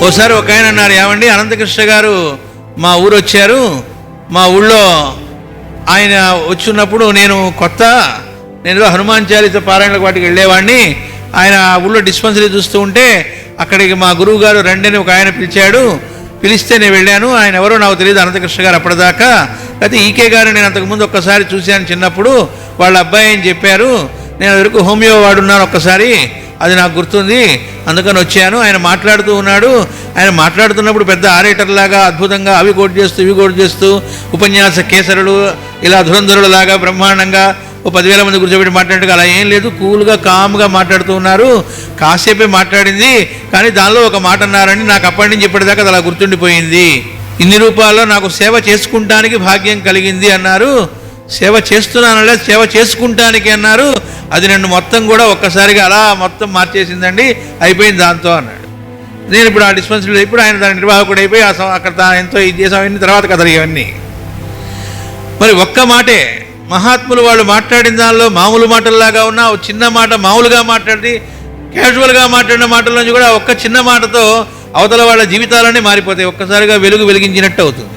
ఓసారి ఒక ఆయన అన్నారు ఏమండి అనంతకృష్ణ గారు మా ఊరు వచ్చారు మా ఊళ్ళో ఆయన వచ్చినప్పుడు నేను కొత్త నేను హనుమాన్ చాలీస పారాయణలకు వాటికి వెళ్ళేవాడిని. ఆయన ఊళ్ళో డిస్పెన్సరీ చూస్తూ ఉంటే అక్కడికి మా గురువు గారు రండి అని ఒక ఆయన పిలిచాడు. పిలిస్తే నేను వెళ్ళాను. ఆయన ఎవరో నాకు తెలియదు అనంతకృష్ణ గారు అప్పటిదాకా. అయితే ఈకే గారు నేను అంతకుముందు ఒక్కసారి చూశాను చిన్నప్పుడు. వాళ్ళ అబ్బాయి అని చెప్పారు. నేను ఎదురుకు హోమియో వాడున్నాను ఒక్కసారి అది నాకు గుర్తుంది. అందుకని వచ్చాను. ఆయన మాట్లాడుతూ ఉన్నాడు. ఆయన మాట్లాడుతున్నప్పుడు పెద్ద ఆరేటర్లాగా అద్భుతంగా అవి కోట్ చేస్తూ ఇవి కోట్ చేస్తూ ఉపన్యాస కేసరులు ఇలా ధురంధరులలాగా బ్రహ్మాండంగా ఓ పదివేల మంది కూర్చోబెట్టి మాట్లాడినట్టుగా అలా ఏం లేదు. కూల్గా కామ్గా మాట్లాడుతూ ఉన్నారు. కాసేపే మాట్లాడింది. కానీ దానిలో ఒక మాట అన్నారని నాకు అప్పటి నుంచి ఇప్పటిదాకా అది అలా గుర్తుండిపోయింది. ఇన్ని రూపాల్లో నాకు సేవ చేసుకుంటానికి భాగ్యం కలిగింది అన్నారు. సేవ చేస్తున్నానలే సేవ చేసుకుంటానికి అన్నారు. అది నన్ను మొత్తం కూడా ఒక్కసారిగా అలా మొత్తం మార్చేసిందండి. అయిపోయింది దాంతో అన్నాడు. నేను ఇప్పుడు ఆ డిస్పెన్సరీ ఇప్పుడు ఆయన దాని నిర్వాహకుడు అయిపోయి ఆ అక్కడ ఎంతో ఇది చేసాం ఇవన్నీ తర్వాత కథలు ఇవన్నీ. మరి ఒక్క మాటే మహాత్ములు వాళ్ళు మాట్లాడిన దానిలో మామూలు మాటల్లాగా ఉన్న ఒక చిన్న మాట మామూలుగా మాట్లాడి క్యాజువల్గా మాట్లాడిన మాటల నుంచి కూడా ఒక్క చిన్న మాటతో అవతల వాళ్ళ జీవితాలన్నీ మారిపోతాయి. ఒక్కసారిగా వెలుగు వెలిగించినట్టు అవుతుంది.